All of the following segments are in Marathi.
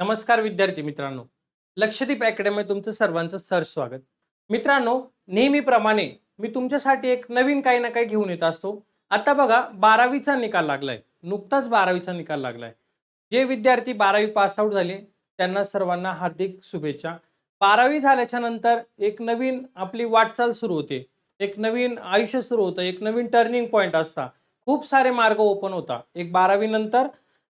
नमस्कार विद्यार्थी मित्रांनो. लक्षदीप अकॅडमी तुमचं सर्वांचं सर स्वागत. मित्रांनो नेहमीप्रमाणे मी तुमच्यासाठी एक नवीन काही ना काही घेऊन येत असतो. आता बघा बारावीचा निकाल लागलाय. नुकताच बारावीचा निकाल लागलाय. जे विद्यार्थी बारावी पास आउट झाले त्यांना सर्वांना हार्दिक शुभेच्छा. बारावी झाल्याच्यानंतर एक नवीन आपली वाटचाल सुरू होते. एक नवीन आयुष्य सुरू होतं. एक नवीन टर्निंग पॉईंट असता. खूप सारे मार्ग ओपन होता. एक बारावी नंतर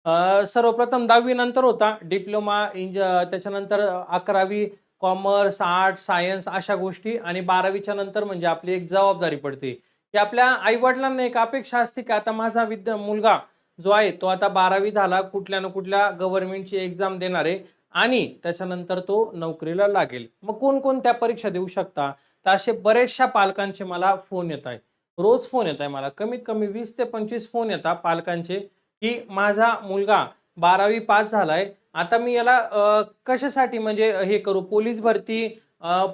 सर्वप्रथम दहावी नंतर होता. डिप्लोमा इंज त्याच्यानंतर अकरावी कॉमर्स आर्ट सायन्स अशा गोष्टी आणि बारावीच्या नंतर म्हणजे आपली एक जबाबदारी पडते. की आपल्या आईवडिलांना एक अपेक्षा असते की आता माझा विद्या मुलगा जो आहे तो आता बारावी झाला कुठल्या ना कुठल्या गव्हर्नमेंटची एक्झाम देणार आहे आणि त्याच्यानंतर तो नोकरीला लागेल. मग कोणकोणत्या परीक्षा देऊ शकता? तर असे बरेचशा पालकांचे मला फोन येत आहे रोज फोन येत आहे मला. कमीत कमी वीस ते पंचवीस फोन येतात पालकांचे. की माझा मुलगा बारावी पास झालाय. आता मी याला कशासाठी म्हणजे हे करू? पोलीस भरती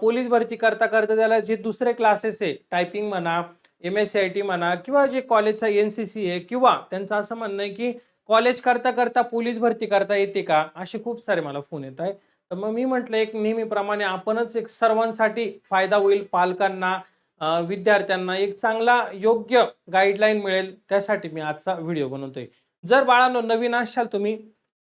पोलीस भरती करता करता त्याला जे दुसरे क्लासेस आहे टायपिंग म्हणा M S C I T म्हणा किंवा जे कॉलेजचा एन सी सी आहे किंवा त्यांचं असं म्हणणं आहे की कॉलेज करता करता पोलीस भरती करता येते का? असे खूप सारे मला फोन येत आहे तर मग मी म्हटलं एक नेहमीप्रमाणे आपणच एक सर्वांसाठी फायदा होईल पालकांना विद्यार्थ्यांना. एक चांगला योग्य गाईडलाईन मिळेल त्यासाठी मी आजचा व्हिडिओ बनवतोय. जर बाळांनो नवीन असाल तुम्ही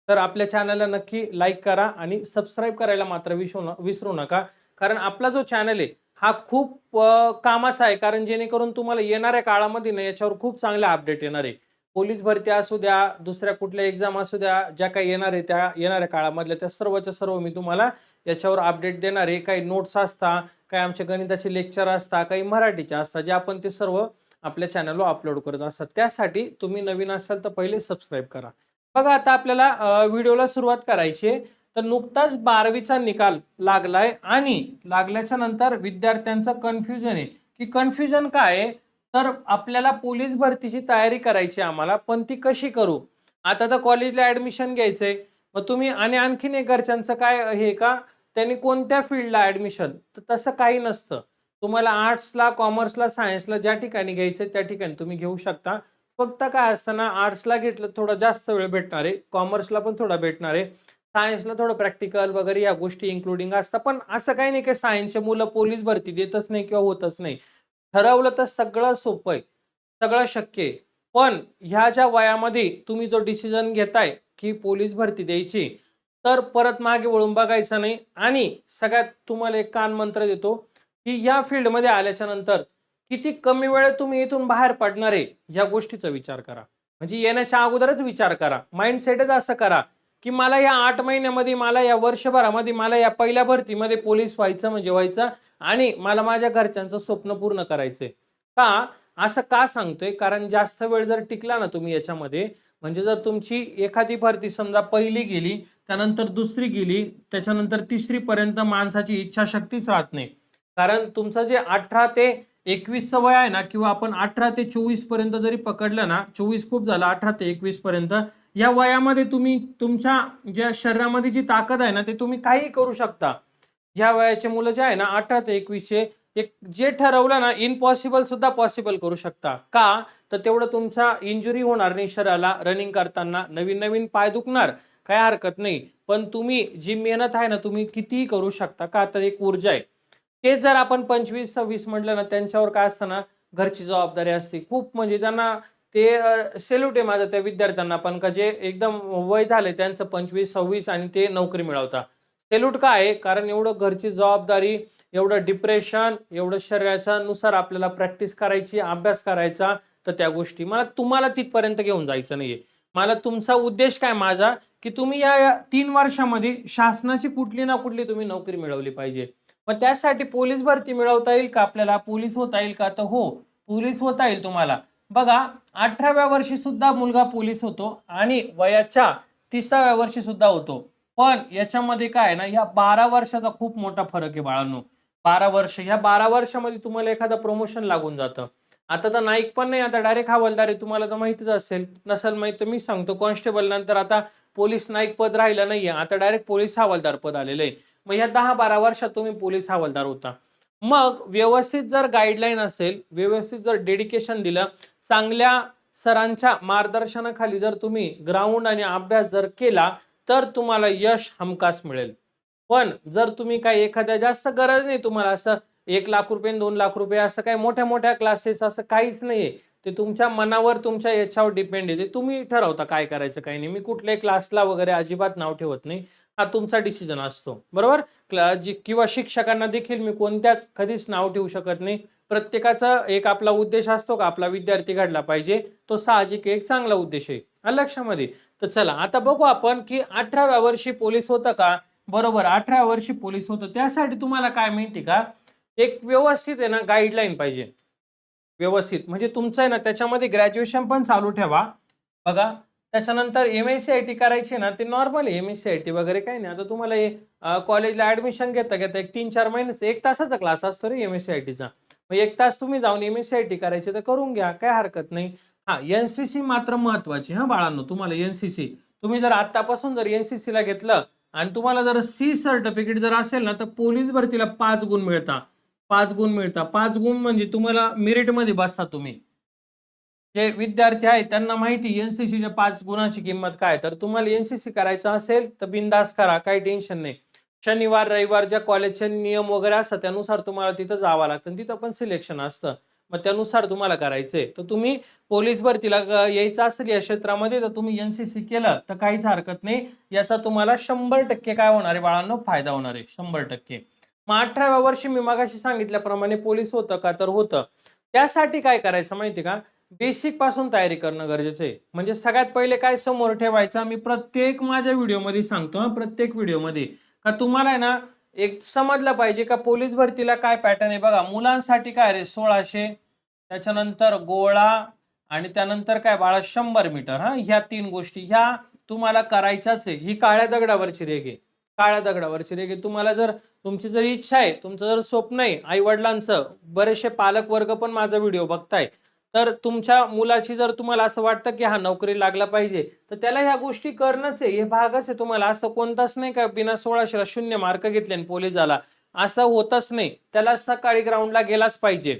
तर आपल्या चॅनलला नक्की लाईक करा आणि सबस्क्राईब करायला मात्र विसरू न- विसरू नका. कारण आपला जो चॅनल आहे हा खूप कामाचा आहे. कारण जेणेकरून तुम्हाला येणाऱ्या काळामध्ये ना याच्यावर खूप चांगला अपडेट येणार आहे. पोलीस भरती असू द्या दुसऱ्या कुठल्या एक्झाम असू द्या ज्या काही येणार आहे त्या येणाऱ्या काळामधल्या त्या सर्वच्या सर्व मी तुम्हाला याच्यावर अपडेट देणार आहे. काही नोट्स असता काही आमच्या गणिताचे लेक्चर असता काही मराठीचे असतात जे आपण ते सर्व आपल्या चॅनलवर अपलोड करत असतात. त्यासाठी तुम्ही नवीन असाल तर पहिले सबस्क्राईब करा. बघा आता आपल्याला व्हिडिओला सुरुवात करायची आहे. तर नुकताच बारावीचा निकाल लागलाय आणि लागल्याच्या नंतर विद्यार्थ्यांचं कन्फ्युजन आहे. की कन्फ्युजन काय आहे? तर आपल्याला पोलीस भरतीची तयारी करायची आहे आम्हाला पण ती कशी करू? आता तर कॉलेजला ऍडमिशन घ्यायचंय. मग तुम्ही आणि आणखीन एक घरच्यांचं काय हे का? त्यांनी कोणत्या फील्डला ऍडमिशन तर तसं काही नसतं. तुम्हाला आर्ट्सला कॉमर्सला सायन्सला ज्या ठिकाणी घ्यायचं त्या ठिकाणी तुम्ही घेऊ शकता. फक्त काय असतं ना आर्ट्सला घेतलं थोडा जास्त वेळ भेटणार आहे. कॉमर्सला पण थोडा भेटणार आहे. सायन्सला थोडं प्रॅक्टिकल वगैरे या गोष्टी इन्क्लुडिंग असतात. पण असं काही नाही की सायन्सचे मुलं पोलीस भरती देतच नाही किंवा होतच नाही. ठरवलं तर सगळं सोपं आहे. सगळं शक्य आहे. पण ह्या ज्या वयामध्ये तुम्ही जो डिसिजन घेताय की पोलीस भरती द्यायची तर परत मागे वळून बघायचं नाही. आणि सगळ्यात तुम्हाला एक कान मंत्र देतो. की या फील्डमध्ये आल्याच्यानंतर किती कमी वेळेत तुम्ही इथून बाहेर पडणार आहे या गोष्टीचा विचार करा. म्हणजे येण्याच्या अगोदरच विचार करा. माइंडसेटच असं करा की मला या आठ महिन्यामध्ये मला या वर्षभरामध्ये मला या पहिल्या भरतीमध्ये पोलीस व्हायचं म्हणजे व्हायचं आणि मला माझ्या घरच्यांचं स्वप्न पूर्ण करायचंय का? असं का सांगतोय? कारण जास्त वेळ जर टिकला ना तुम्ही याच्यामध्ये म्हणजे जर तुमची एखादी भरती समजा पहिली गेली त्यानंतर दुसरी गेली त्याच्यानंतर तिसरी पर्यंत माणसाची इच्छाशक्तीच राहत नाही. कारण तुमचं जे अठरा ते एकवीसचं वय आहे ना किंवा आपण अठरा ते चोवीसपर्यंत जरी पकडलं ना चोवीस खूप झालं अठरा ते एकवीस पर्यंत या वयामध्ये तुम्ही तुमच्या ज्या शरीरामध्ये जी ताकद आहे ना ते तुम्ही काही करू शकता. या वयाचे मुलं जे आहे ना अठरा ते एकवीसचे एक जे ठरवलं ना इम्पॉसिबल सुद्धा पॉसिबल करू शकता. का? तर तेवढं तुमचा इंजुरी होणार नाही शरीराला रनिंग करताना. नवीन नवीन पाय दुखणार काय हरकत नाही. पण तुम्ही जी मेहनत आहे ना तुम्ही कितीही करू शकता. का? तर एक ऊर्जा आहे. तेच जर आपण पंचवीस सव्वीस म्हटलं ना त्यांच्यावर काय असतं ना घरची जबाबदारी असते. खूप म्हणजे त्यांना ते सेल्यूट आहे माझं त्या विद्यार्थ्यांना पण का जे एकदम वय झाले त्यांचं पंचवीस सव्वीस आणि ते नोकरी मिळवता. सेल्यूट काय आहे? कारण एवढं घरची जबाबदारी एवढं डिप्रेशन एवढं शरीराच्या नुसार आपल्याला प्रॅक्टिस करायची अभ्यास करायचा तर त्या गोष्टी. मला तुम्हाला तिथपर्यंत घेऊन जायचं नाहीये. मला तुमचा उद्देश काय माझा? की तुम्ही या या तीन वर्षामध्ये शासनाची कुठली ना कुठली तुम्ही नोकरी मिळवली पाहिजे. मग त्यासाठी पोलीस भरती मिळवता येईल का आपल्याला? पोलीस होता येईल का? तर हो पोलीस होता येईल तुम्हाला. बघा अठराव्या वर्षी सुद्धा मुलगा पोलीस होतो आणि वयाच्या तिसाव्या वर्षी सुद्धा होतो. पण याच्यामध्ये काय आहे ना या बारा वर्षाचा खूप मोठा फरक आहे बाळांनो. बारा वर्ष ह्या बारा वर्षामध्ये तुम्हाला एखादं प्रमोशन लागून जातं. आता तर नाईक पण नाही आता डायरेक्ट हवालदार आहे तुम्हाला तर माहितीच असेल. नसेल माहीत तर मी सांगतो कॉन्स्टेबल नंतर आता पोलीस नाईक पद राहिलं नाहीये आता डायरेक्ट पोलीस हवालदार पद आलेलं आहे. मग ह्या दहा बारा वर्षात तुम्ही पोलीस हवालदार होता. मग व्यवस्थित जर गाईडलाईन असेल व्यवस्थित जर डेडिकेशन दिलं चांगल्या सरांच्या मार्गदर्शनाखाली जर तुम्ही ग्राउंड आणि अभ्यास जर केला तर तुम्हाला यश हमखास मिळेल. पण जर तुम्ही काही एखाद्या जास्त गरज नाही तुम्हाला असं एक लाख रुपये दोन लाख रुपये असं काही मोठ्या मोठ्या क्लासेस असं काहीच नाहीये. ते तुमच्या मनावर तुमच्या याच्यावर डिपेंड आहे. ते तुम्ही ठरवता काय करायचं काही नाही. मी कुठल्याही क्लासला वगैरे अजिबात नाव ठेवत नाही. हा तुमचा डिसिजन असतो. बरोबर? किंवा शिक्षकांना देखील मी कोणत्याच कधीच नाव ठेवू शकत नाही. प्रत्येकाचा एक आपला उद्देश असतो का? आपला विद्यार्थी घडला पाहिजे. तो साहजिक एक चांगला उद्देश आहे. लक्षामध्ये. तर चला आता बघू आपण की अठराव्या वर्षी पोलीस होतं का? बरोबर अठराव्या वर्षी पोलीस होतं. त्यासाठी तुम्हाला काय माहिती का? एक व्यवस्थित आहे ना गाईडलाईन पाहिजे. व्यवस्थित. म्हणजे तुमचं आहे ना त्याच्यामध्ये ग्रॅज्युएशन पण चालू ठेवा. बघा. त्याच्यानंतर M S C I T करायची ना ते normal M S C I T वगैरे काही नाही. आता तुम्हाला हे कॉलेजला ऍडमिशन घेता घेता एक तीन चार महिन्याचा एक तासाचा क्लास असतो रे एम एस सी आय टीचा मग एक तास तुम्ही जाऊन M S C I T करायची तर करून घ्या काय हरकत नाही. हा एनसीसी मात्र महत्वाची हा बाळांनो तुम्हाला एनसीसी तुम्ही जर आतापासून जर एन सी सीला घेतलं आणि तुम्हाला जर सी सर्टिफिकेट जर असेल ना तर पोलीस भरतीला पाच गुण मिळतात पाच गुण मिळतात पाच गुण म्हणजे तुम्हाला मेरिटमध्ये बसता तुम्ही. जे विद्यार्थी आहेत त्यांना माहिती एनसीसीच्या पाच गुणांची किंमत काय तर तुम्हाला एनसीसी करायचं असेल तर बिंदास करा काही टेन्शन नाही. शनिवार रविवार ज्या कॉलेजचे नियम वगैरे असतात त्यानुसार तुम्हाला तिथं जावं लागतं. तिथं पण सिलेक्शन असतं. मग त्यानुसार तुम्हाला करायचंय. तर तुम्ही पोलीस भरतीला यायचं असेल या क्षेत्रामध्ये तर तुम्ही एनसीसी केलं तर काहीच हरकत नाही. याचा तुम्हाला शंभर टक्के काय होणार आहे बाळांनो? फायदा होणार आहे. शंभर टक्के. मग अठराव्या वर्षी मी मागाशी सांगितल्याप्रमाणे पोलीस होतं का? तर होतं. त्यासाठी काय करायचं माहिती का? बेसिकपासून तयारी करणं गरजेचं आहे. म्हणजे सगळ्यात पहिले काय समोर ठेवायचं मी प्रत्येक माझ्या व्हिडिओमध्ये सांगतो प्रत्येक व्हिडिओमध्ये. का तुम्हाला आहे ना एक समजलं पाहिजे का पोलीस भरतीला काय पॅटर्न आहे बघा. मुलांसाठी काय रे? सोळाशे त्याच्यानंतर गोळा आणि त्यानंतर काय बाळा? शंभर मीटर हा. ह्या तीन गोष्टी ह्या तुम्हाला करायच्याच आहे. ही काळ्या दगडावरची रेग आहे. काळ्या दगडावरची रेग आहे. तुम्हाला जर तुमची जर इच्छा आहे तुमचं जर स्वप्न आहे आई वडिलांचं बरेचसे पालक वर्ग पण माझा व्हिडिओ बघताय. तर तुमच्या मुलाची जर तुम्हाला असं वाटतं की हा नोकरी लागला पाहिजे तर त्याला ह्या गोष्टी करणंच आहे. हे भागच आहे तुम्हाला. असं कोणताच नाही का बिना सोळाशेला शून्य मार्क घेतले आणि पोलीस झाला असं होतच नाही. त्याला सकाळी ग्राउंडला गेलाच पाहिजे.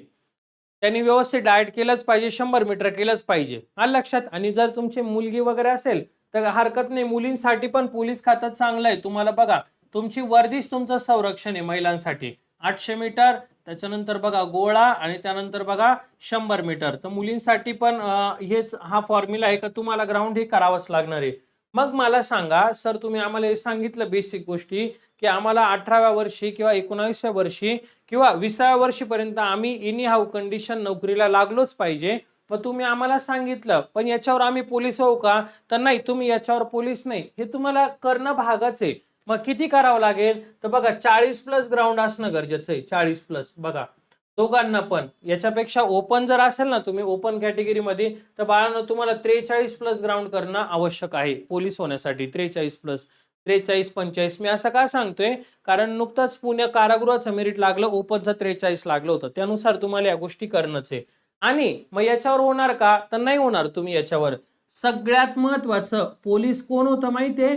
त्यांनी व्यवस्थित डाएट केलंच पाहिजे शंभर मीटर केलंच पाहिजे. आलं लक्षात. आणि जर तुमची मुलगी वगैरे असेल तर हरकत नाही. मुलींसाठी पण पोलीस खातं चांगलं आहे. तुम्हाला बघा तुमची वर्दीच तुमचं संरक्षण आहे महिलांसाठी. आठशे मीटर त्याच्यानंतर बघा गोळा आणि त्यानंतर बघा शंभर मीटर. तर मुलींसाठी पण हेच हा फॉर्म्युला आहे का तुम्हाला ग्राउंड हे करावंच लागणार आहे. मग मला सांगा सर तुम्ही आम्हाला हे सांगितलं बेसिक गोष्टी की आम्हाला अठराव्या वर्षी किंवा एकोणावीसव्या वर्षी किंवा विसाव्या वर्षीपर्यंत आम्ही एनी हाऊ कंडिशन नोकरीला लागलोच पाहिजे. मग तुम्ही आम्हाला सांगितलं पण याच्यावर आम्ही पोलीस होऊ का? तर नाही तुम्ही याच्यावर पोलीस नाही. हे तुम्हाला करणं भागच आहे. मग किती करावं लागेल? तर बघा चाळीस प्लस ग्राउंड असणं गरजेचं आहे. चाळीस प्लस बघा दोघांना पण. याच्यापेक्षा ओपन जर असेल ना तुम्ही ओपन कॅटेगरीमध्ये तर बाळांना तुम्हाला त्रेचाळीस प्लस ग्राउंड करणं आवश्यक आहे. पोलीस होण्यासाठी त्रेचाळीस प्लस त्रेचाळीस पंचेचाळीस मी असं का सांगतोय? कारण नुकतंच पुणे कारागृहाचं मेरिट लागलं ओपनचं त्रेचाळीस लागलं होतं. त्यानुसार तुम्हाला या गोष्टी करणंच आहे. आणि मग याच्यावर होणार का? तर नाही होणार तुम्ही याच्यावर. सगळ्यात महत्वाचं पोलीस कोण होतं माहितीये?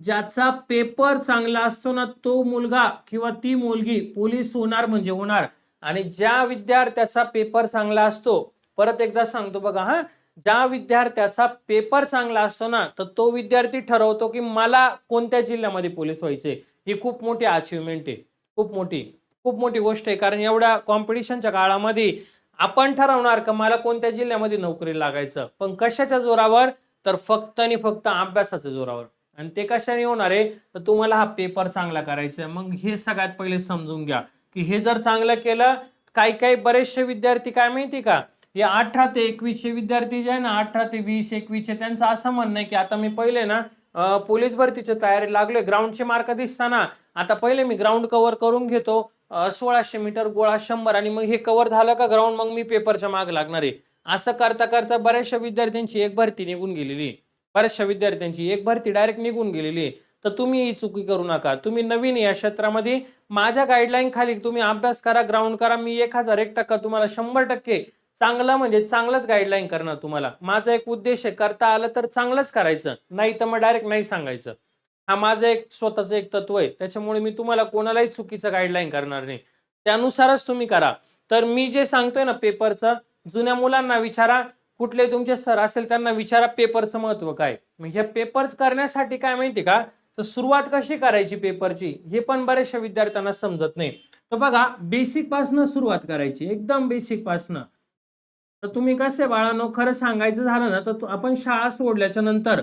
ज्याचा पेपर चांगला असतो ना तो मुलगा किंवा ती मुलगी पोलीस होणार म्हणजे होणार. आणि ज्या विद्यार्थ्याचा पेपर चांगला असतो परत एकदा सांगतो बघा हा. ज्या विद्यार्थ्याचा पेपर चांगला असतो ना तर तो विद्यार्थी ठरवतो की मला कोणत्या जिल्ह्यामध्ये पोलीस व्हायचे? ही खूप मोठी अचिव्हमेंट आहे. खूप मोठी खूप मोठी गोष्ट आहे. कारण एवढ्या कॉम्पिटिशनच्या काळामध्ये आपण ठरवणार का मला कोणत्या जिल्ह्यामध्ये नोकरी लागायचं? पण कशाच्या जोरावर? तर फक्त आणि फक्त अभ्यासाच्या जोरावर. आणि ते कशाने होणार आहे? तर तुम्हाला हा पेपर चांगला करायचा आहे. मग हे सगळ्यात पहिले समजून घ्या. की हे जर चांगलं केलं काही काही बरेचसे विद्यार्थी काय माहिती का? हे अठरा ते एकवीसचे विद्यार्थी जे आहे ना अठरा ते वीस एकवीसचे त्यांचं असं म्हणणं आहे की आता मी पहिले ना पोलीस भरतीचे तयारी लागले ग्राउंडचे मार्क दिसताना आता पहिले मी ग्राउंड कव्हर करून घेतो. सोळाशे मीटर गोळा शंभर आणि मग हे कव्हर झालं का ग्राउंड मग मी पेपरच्या माग लागणार आहे. असं करता करता बऱ्याचशा विद्यार्थ्यांची एक भरती निघून गेलेली आहे. बऱ्याचशा विद्यार्थ्यांची एक भरती डायरेक्ट निघून गेलेली आहे. तर तुम्ही ही चुकी करू नका. तुम्ही नवीन या क्षेत्रामध्ये माझ्या गाईडलाईन खाली तुम्ही अभ्यास करा ग्राउंड करा. मी एक हजार एक टक्का तुम्हाला शंभर टक्के चांगलं म्हणजे चांगलंच गाईडलाईन करणार तुम्हाला. माझा एक उद्देश आहे करता आलं तर चांगलंच करायचं. नाही तर मग डायरेक्ट नाही सांगायचं. हा माझं एक स्वतःचं एक तत्व आहे. त्याच्यामुळे मी तुम्हाला कोणालाही चुकीचं गाईडलाईन करणार नाही. त्यानुसारच तुम्ही करा. तर मी जे सांगतोय ना पेपरचं जुन्या मुलांना विचारा. कुठले तुमचे सर असेल त्यांना विचारा पेपरचं महत्त्व काय? मग हे पेपर करण्यासाठी काय माहिती का? तर सुरुवात कशी करायची पेपरची? हे पण बऱ्याचशा विद्यार्थ्यांना समजत नाही. तर बघा बेसिक पासनं सुरुवात करायची एकदम बेसिक पासनं. तर तुम्ही कसे बाळानो खरं सांगायचं झालं ना तर आपण शाळा सोडल्याच्या नंतर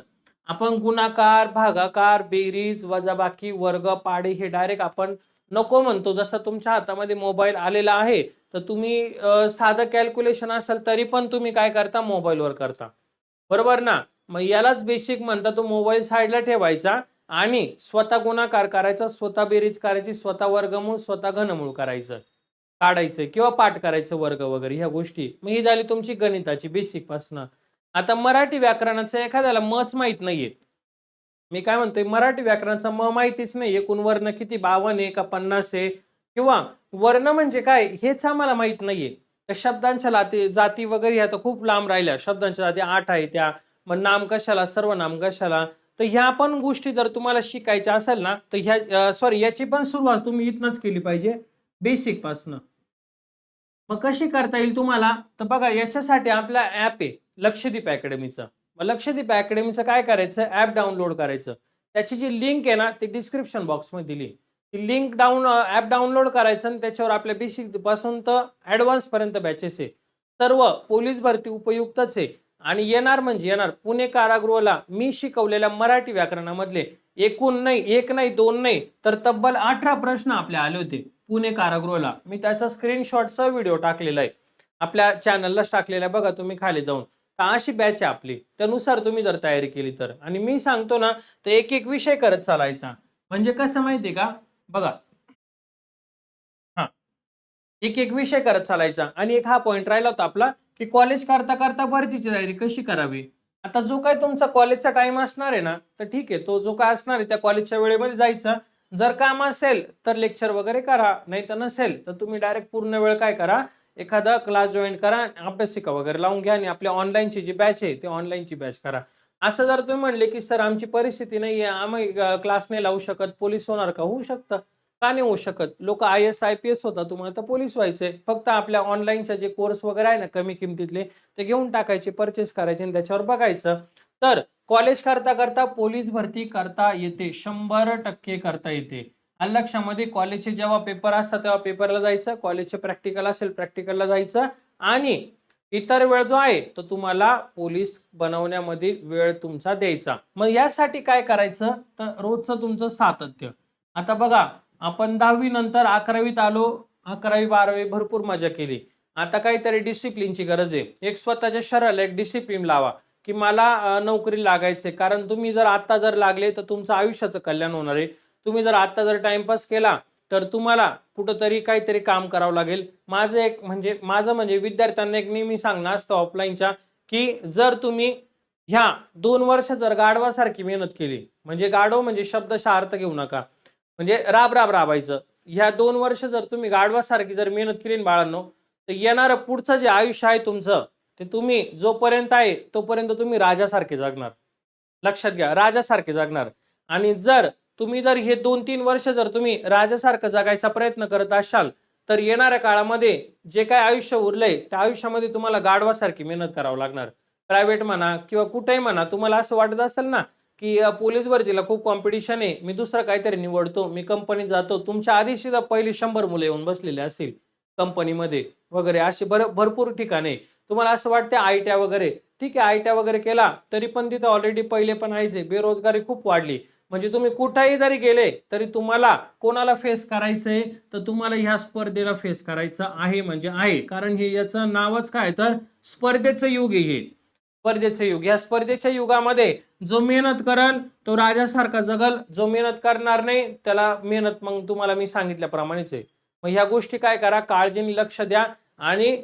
आपण गुणाकार भागाकार बेरीज वजाबाकी वर्ग पाडे हे डायरेक्ट आपण नको म्हणतो. जसं तुमच्या हातामध्ये मोबाईल आलेला आहे तर तुम्ही साधं कॅल्क्युलेशन असेल तरी पण तुम्ही काय करता? मोबाईलवर करता. बरोबर ना? मग यालाच बेसिक म्हणता तो मोबाईल साईडला ठेवायचा आणि स्वतः गुणाकार करायचा स्वतः बेरीज करायची स्वतः वर्गमूळ स्वतः घनमूळ करायचं. काढायचं किंवा पाठ करायचं वर्ग वगैरे ह्या गोष्टी. मग ही झाली तुमची गणिताची बेसिक पासनं आता मराठी व्याकरणाचं एखाद्याला मच माहीत नाहीये. मी काय म्हणतोय? मराठी व्याकरणाचा म माहितीच नाही एकूण वर्ण किती? बावन्न आहे का पन्नास आहे किंवा वर्ण म्हणजे काय हेच आम्हाला माहीत नाहीये. शब्दांच्या लाती जाती वगैरे ह्या तर खूप लांब राहिल्या. शब्दांच्या जाती आठ आहे त्या. मग नाम कशाला सर्व नाम कशाला? तर ह्या पण गोष्टी जर तुम्हाला शिकायच्या असेल ना तर ह्या सॉरी याची पण सुरुवात तुम्ही इथनच केली पाहिजे बेसिक पासनं. मग कशी करता येईल तुम्हाला? तर बघा याच्यासाठी आपला ऍप आहे लक्षदीप अकॅडमीचा. मग लक्षदीप अकॅडमीचं काय करायचं? ऍप डाउनलोड करायचं. त्याची जी लिंक आहे ना ती डिस्क्रिप्शन बॉक्समध्ये दिली. लिंक डाऊन ऍप डाउनलोड करायचं आणि त्याच्यावर आपल्या बेसिकपासून तर ॲडव्हान्सपर्यंत बॅचेस आहे. सर्व पोलीस भरती उपयुक्तच आहे. आणि येणार म्हणजे येणार. पुणे कारागृहाला मी शिकवलेल्या मराठी व्याकरणामधले एकूण नाही एक नाही दोन नाही तर तब्बल अठरा प्रश्न आपले आले होते पुणे कारागृहाला. मी त्याचा स्क्रीनशॉटचा व्हिडिओ टाकलेला आहे. आपल्या चॅनललाच टाकलेला आहे. बघा तुम्ही खाली जाऊन. तर अशी बॅच आहे आपली. त्यानुसार तुम्ही जर तयारी केली तर. आणि मी सांगतो ना तर एक एक विषय करत चालायचा. म्हणजे कसं माहितीये का? बघा. हा. एक एक विषय करत चालायचा आणि एक हा पॉइंट राहिला होता आपला की कॉलेज करता करता भरतीची तयारी कशी करावी? आता जो काय तुमचा कॉलेजचा टाइम असणार आहे ना तर ठीक आहे तो जो काय असणार आहे त्या कॉलेजच्या वेळेमध्ये जायचा. जर काम असेल तर लेक्चर वगैरे करा नाही तर नसेल तर तुम्ही डायरेक्ट पूर्ण वेळ काय करा? एखादा क्लास जॉईन करा अभ्यासिका वगैरे लावून घ्या आणि आपल्या ऑनलाईनची जी बॅच आहे ते ऑनलाईनची बॅच करा. असं जर तुम्ही म्हणले की सर आमची परिस्थिती नाही आहे आम्ही क्लास नाही लावू शकत पोलीस होणार का? होऊ शकतं. का नाही होऊ शकत? लोक I S I P S होता तुम्हाला तर पोलीस व्हायचे फक्त आपल्या ऑनलाईनच्या जे कोर्स वगैरे आहे ना कमी किमतीतले ते घेऊन टाकायचे परचेस करायचे आणि त्याच्यावर बघायचं. तर कॉलेज करता करता पोलीस भरती करता येते शंभर टक्के करता येते. लक्षामध्ये कॉलेजचे जेव्हा पेपर असतात तेव्हा पेपरला जायचं कॉलेजचे प्रॅक्टिकल असेल प्रॅक्टिकलला जायचं. आणि इतर वेळ जो आहे तो तुम्हाला पोलीस बनवण्यामध्ये वेळ तुमचा द्यायचा. मग यासाठी काय करायचं? तर रोजचं तुमचं सातत्य. आता बघा आपण दहावी नंतर अकरावीत आलो अकरावी बारावी भरपूर मजा केली. आता काहीतरी डिसिप्लिनची गरज आहे. एक स्वतःच्या शरीराला एक डिसिप्लिन लावा की मला नोकरी लागायचे कारण तुम्ही जर आता जर लागले तर तुमचं आयुष्याचं कल्याण होणार आहे. तुम्ही जर आता जर टाइमपास केला तर तुम्हाला कुठंतरी काहीतरी काम करावं लागेल. माझं एक म्हणजे माझं म्हणजे विद्यार्थ्यांना एक नेहमी सांगणं असतं ऑफलाईनच्या की जर तुम्ही ह्या दोन वर्ष जर गाढवासारखी मेहनत केली म्हणजे गाढव म्हणजे शब्दशः अर्थ घेऊ नका. म्हणजे राब राब राबायचं. ह्या दोन वर्ष जर तुम्ही गाढवासारखी जर मेहनत केली बाळांनो तर येणारं पुढचं जे आयुष्य आहे तुमचं ते तुम्ही जोपर्यंत आहे तोपर्यंत तुम्ही राजासारखे जगणार. लक्षात घ्या राजासारखे जगणार. आणि जर तुम्ही जर हे दोन तीन वर्ष जर तुम्ही राजासारखं जगायचा प्रयत्न करत असाल तर येणाऱ्या काळामध्ये जे काय आयुष्य उरलंय त्या आयुष्यामध्ये तुम्हाला गाढवासारखी मेहनत करावं लागणार. प्रायव्हेट म्हणा किंवा कुठेही म्हणा तुम्हाला असं वाटत असेल ना की पोलीस भरतीला खूप कॉम्पिटिशन आहे मी दुसरं काहीतरी निवडतो मी कंपनीत जातो तुमच्या आधी सुद्धा पहिली शंभर मुलं येऊन बसलेले असतील कंपनीमध्ये वगैरे असे भर भरपूर ठिकाणे. तुम्हाला असं वाटतं आय टी वगैरे? ठीक आहे आय टी वगैरे केला तरी पण तिथं ऑलरेडी पहिले पण आहेच बेरोजगारी खूप वाढली. म्हणजे तुम्ही कुठेही जरी गेले तरी तुम्हाला कोणाला फेस करायचंय तर तुम्हाला ह्या स्पर्धेला फेस करायचं आहे म्हणजे आहे. कारण हे याचं नावच काय? तर स्पर्धेचं युग हे. स्पर्धेचं युग. या स्पर्धेच्या युगामध्ये जो मेहनत करल तो राजासारखा जगल. जो मेहनत करणार नाही त्याला मेहनत मग तुम्हाला मी सांगितल्याप्रमाणेच आहे. मग ह्या गोष्टी काय करा? काळजीने लक्ष द्या आणि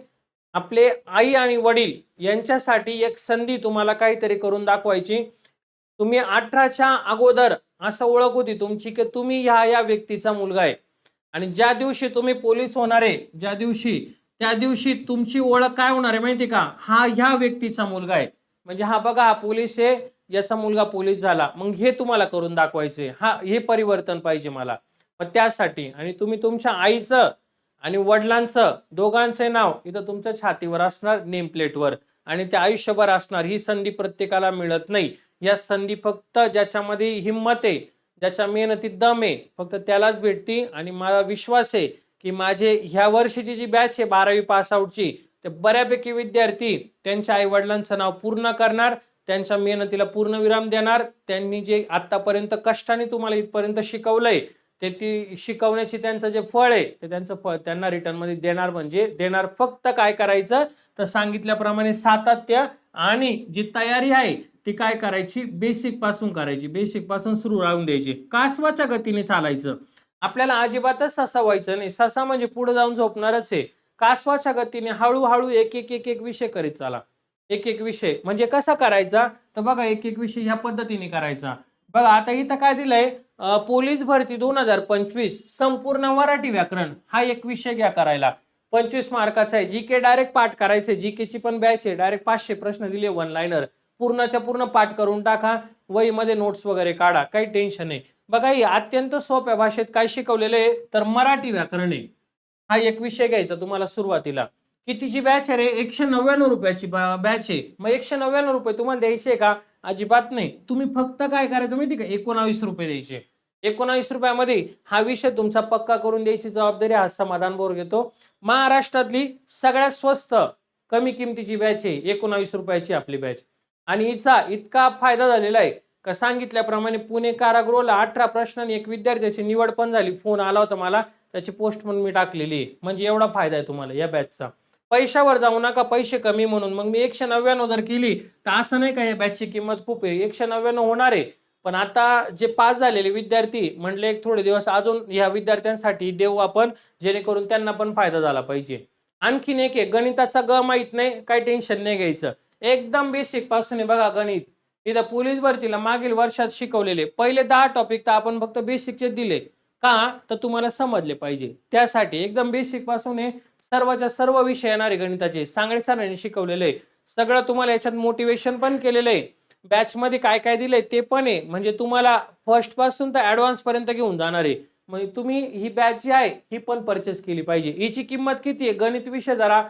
आपले आई आणि वडील यांच्यासाठी एक संधी तुम्हाला काहीतरी करून दाखवायची. तुम्ही अठराच्या अगोदर असं ओळख होती तुमची की तुम्ही ह्या या व्यक्तीचा मुलगा आहे. आणि ज्या दिवशी तुम्ही पोलीस होणार आहे ज्या दिवशी त्या दिवशी तुमची ओळख काय होणार आहे माहिती का? हा ह्या व्यक्तीचा मुलगा आहे. म्हणजे हा बघा हा पोलीस आहे याचा मुलगा पोलीस झाला. मग हे तुम्हाला करून दाखवायचे हा हे परिवर्तन पाहिजे मला. मग त्यासाठी आणि तुम्ही तुमच्या आईचं आणि वडिलांचं दोघांचे नाव इथं तुमच्या छातीवर असणार नेम प्लेटवर. आणि ते आयुष्यभर असणार ही संधी प्रत्येकाला मिळत नाही. या संधी फक्त ज्याच्यामध्ये हिंमत आहे ज्याच्या मेहनतीत दम आहे फक्त त्यालाच भेटती. आणि मला विश्वास आहे की माझे ह्या वर्षीची जी बॅच आहे बारावी पास आउटची ते बऱ्यापैकी विद्यार्थी त्यांच्या आई वडिलांचं नाव पूर्ण करणार त्यांच्या मेहनतीला पूर्ण विराम देणार. त्यांनी जे आतापर्यंत कष्टाने तुम्हाला इथपर्यंत शिकवलंय ते ती शिकवण्याची त्यांचं जे फळ आहे ते त्यांचं फळ त्यांना रिटर्नमध्ये देणार. म्हणजे देणार फक्त काय करायचं? तर सांगितल्याप्रमाणे सातत्य आणि जी तयारी आहे ती काय करायची? बेसिकपासून करायची. बेसिकपासून सुरू राहून द्यायची. कासवाच्या गतीने चालायचं? आपल्याला अजिबातच ससा व्हायचं नाही. ससा म्हणजे पुढे जाऊन झोपणारच आहे. कासवाच्या गतीने हळूहळू एक एक एक एक विषय करीत चाला? एक एक विषय. म्हणजे कसा करायचा? तर बघा एक एक विषय ह्या पद्धतीने करायचा. बघा आता इथं काय दिलंय? पोलीस भरती दोन हजार पंचवीस. संपूर्ण मराठी व्याकरण हा एक विषय घ्या करायला. पंचवीस मार्काचा आहे. जी के डायरेक्ट पाठ करायचे जी ची पण बॅच आहे. डायरेक्ट पाचशे प्रश्न दिले वन लाईनर पूर्णच्या पूर्ण पाठ करून टाका. वहीमध्ये नोट्स वगैरे काढा. काही टेन्शन नाही. बघा ही अत्यंत सोप्या भाषेत काय शिकवलेले आहे? तर मराठी व्याकरण आहे. हा एक विषय घ्यायचा तुम्हाला सुरुवातीला. कितीची बॅच आहे रे? एकशे नव्याण्णव रुपयाची बॅच आहे. मग एकशे नव्याण्णव रुपये तुम्हाला द्यायचे का? अजिबात नाही. तुम्ही फक्त काय करायचं माहिती का? एकोणावीस रुपये द्यायचे. एकोणावीस रुपयामध्ये हा विषय तुमचा पक्का करून द्यायची जबाबदारी हा समाधान बोर घेतो. महाराष्ट्रातली सगळ्यात स्वस्त कमी किमतीची बॅच आहे एकोणावीस रुपयाची आपली बॅच. आणि हिचा इतका फायदा झालेला आहे का सांगितल्याप्रमाणे पुणे कारागृहाला अठरा प्रश्नांनी एक विद्यार्थ्याची निवड पण झाली. फोन आला होता मला त्याची पोस्ट पण मी टाकलेली आहे. म्हणजे एवढा फायदा आहे तुम्हाला या बॅचचा. पैशावर जाऊ नका पैसे कमी म्हणून. मग मी एकशे नव्याण्णव जर केली तर असं नाही का या बॅचची किंमत खूप आहे? एकशे नव्याण्णव होणार आहे. पण आता जे पास झालेले विद्यार्थी म्हणले एक थोडे दिवस अजून ह्या विद्यार्थ्यांसाठी देऊ आपण जेणेकरून त्यांना पण फायदा झाला पाहिजे. आणखीन एक आहे गणिताचा ग माहीत नाही काही टेन्शन नाही घ्यायचं. एकदम बेसिकपासून आहे बघा गणित. इथं पोलीस भरतीला मागील वर्षात शिकवलेले. पहिले दहा टॉपिक तर आपण फक्त बेसिकचे दिले. का? तर तुम्हाला समजले पाहिजे. त्यासाठी एकदम बेसिकपासून हे सर्वच्या सर्व विषय येणारे गणिताचे. सांगळे सरांनी शिकवलेले. आहे. सगळं तुम्हाला याच्यात मोटिवेशन पण केलेलं आहे. बॅच मध्ये काय काय दिलंय ते पण आहे. म्हणजे तुम्हाला फर्स्टपासून तर ऍडव्हान्स पर्यंत घेऊन जाणार आहे. म्हणजे तुम्ही ही बॅच जी आहे ही पण परचेस केली पाहिजे. हिची किंमत किती आहे? गणित विषय जरा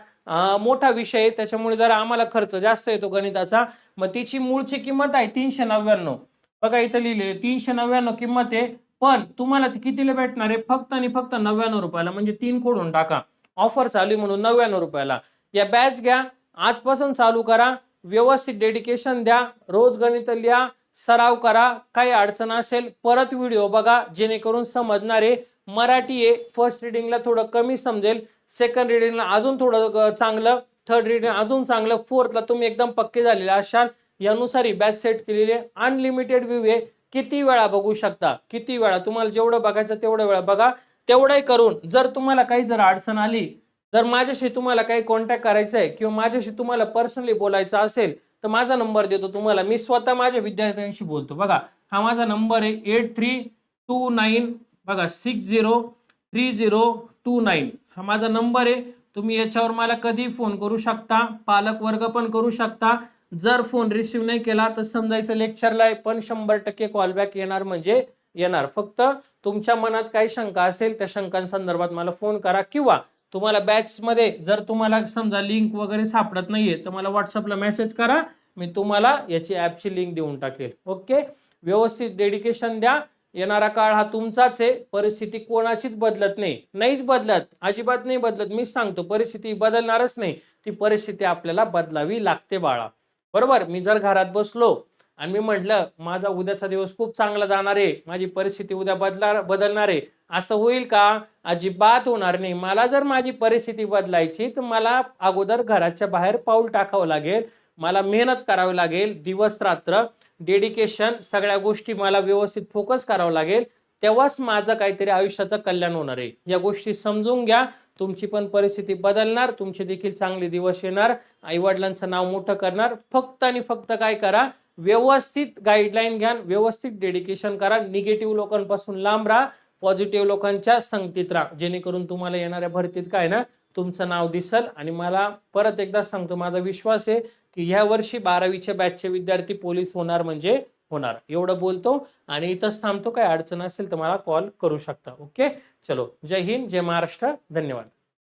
मोठा विषय आहे. त्याच्यामुळे जरा आम्हाला खर्च जास्त येतो गणिताचा. मग तिची मूळची किंमत आहे तीनशे नव्याण्णव. बघा इथं लिहिले तीनशे नव्याण्णव किंमत आहे. पण तुम्हाला ती कितीला भेटणार आहे? फक्त आणि फक्त नव्याण्णव रुपयाला. म्हणजे तीन खोडून टाका. ऑफर चालू आहे म्हणून नव्याण्णव रुपयाला. या बॅच घ्या. आजपासून चालू करा. व्यवस्थित डेडिकेशन द्या रोज गणित लिहा सराव करा काही अडचण असेल परत व्हिडिओ बघा जेणेकरून समजणार आहे मराठी आहे फर्स्ट रिडिंगला थोडं कमी समजेल सेकंड रिडिंगला अजून थोडं चांगलं थर्ड रिडिंग अजून चांगलं फोर्थला तुम्ही एकदम पक्के झालेले असाल यानुसार ही बॅच सेट केलेली आहे. अनलिमिटेड व्ह्यू आहे किती वेळा बघू शकता? किती वेळा? तुम्हाला जेवढं बघायचं तेवढं वेळा बघा. तेवढंही करून जर तुम्हाला काही जर अडचण आली जर माझ्याशी तुम्हाला काही कॉन्टॅक्ट करायचं आहे किंवा माझ्याशी तुम्हाला पर्सनली बोलायचं असेल तर माझा नंबर देतो तुम्हाला. मी स्वतः माझ्या विद्यार्थ्यांशी बोलतो. बघा हा माझा नंबर आहे एट थ्री टू नाईन बघा six zero three zero two nine हा माझा नंबर आहे. तुम्ही याच्यावर मला कधी फोन करू शकता. पालक वर्ग पण करू शकता. जर फोन रिसिव्ह नाही केला तर समजायचं लेक्चरला आहे पण शंभर टक्के कॉलबॅक येणार म्हणजे येणार. फक्त तुमच्या मनात काही शंका असेल त्या शंकांसंदर्भात मला फोन करा किंवा तुम्हाला बॅचमध्ये जर तुम्हाला समजा लिंक वगैरे सापडत नाहीये तर मला व्हॉट्सअपला मेसेज करा. मी तुम्हाला याची ॲपची लिंक देऊन टाकेल. ओके व्यवस्थित डेडिकेशन द्या. येणारा काळ हा तुमचाच आहे. परिस्थिती कोणाचीच बदलत नाही. नाहीच बदलत. अजिबात नाही बदलत. मी सांगतो परिस्थिती बदलणारच नाही. ती परिस्थिती आपल्याला बदलावी लागते बाळा. बरोबर? मी जर घरात बसलो आणि मी म्हटलं माझा उद्याचा दिवस खूप चांगला जाणार आहे. माझी परिस्थिती उद्या बदला बदलणार आहे. असं होईल का? अजिबात होणार नाही. मला जर माझी परिस्थिती बदलायची तर मला अगोदर घराच्या बाहेर पाऊल टाकावं लागेल. मला मेहनत करावी लागेल. दिवस रात्र डेडिकेशन सगळ्या गोष्टी मला व्यवस्थित फोकस करावं लागेल. तेव्हाच माझं काहीतरी आयुष्याचं कल्याण होणार आहे. या गोष्टी समजून घ्या. तुमची पण परिस्थिती बदलणार. तुमचे देखील चांगले दिवस येणार. आईवडिलांचं नाव मोठं करणार. फक्त आणि फक्त काय करा? व्यवस्थित गाईडलाईन घ्या. व्यवस्थित डेडिकेशन करा. निगेटिव्ह लोकांपासून लांब राहा. पॉझिटिव्ह लोकांच्या संगतीत राहा. जेणेकरून तुम्हाला येणाऱ्या भरतीत काय ना तुमचं नाव दिसल आणि मला परत एकदा सांगतो माझा विश्वास आहे की ह्या वर्षी बारावीच्या बॅचचे विद्यार्थी पोलीस होणार म्हणजे होणार. एवढं बोलतो आणि इथंच थांबतो. काय अडचण असेल तर मला कॉल करू शकता. ओके चलो. जय हिंद जय महाराष्ट्र. धन्यवाद.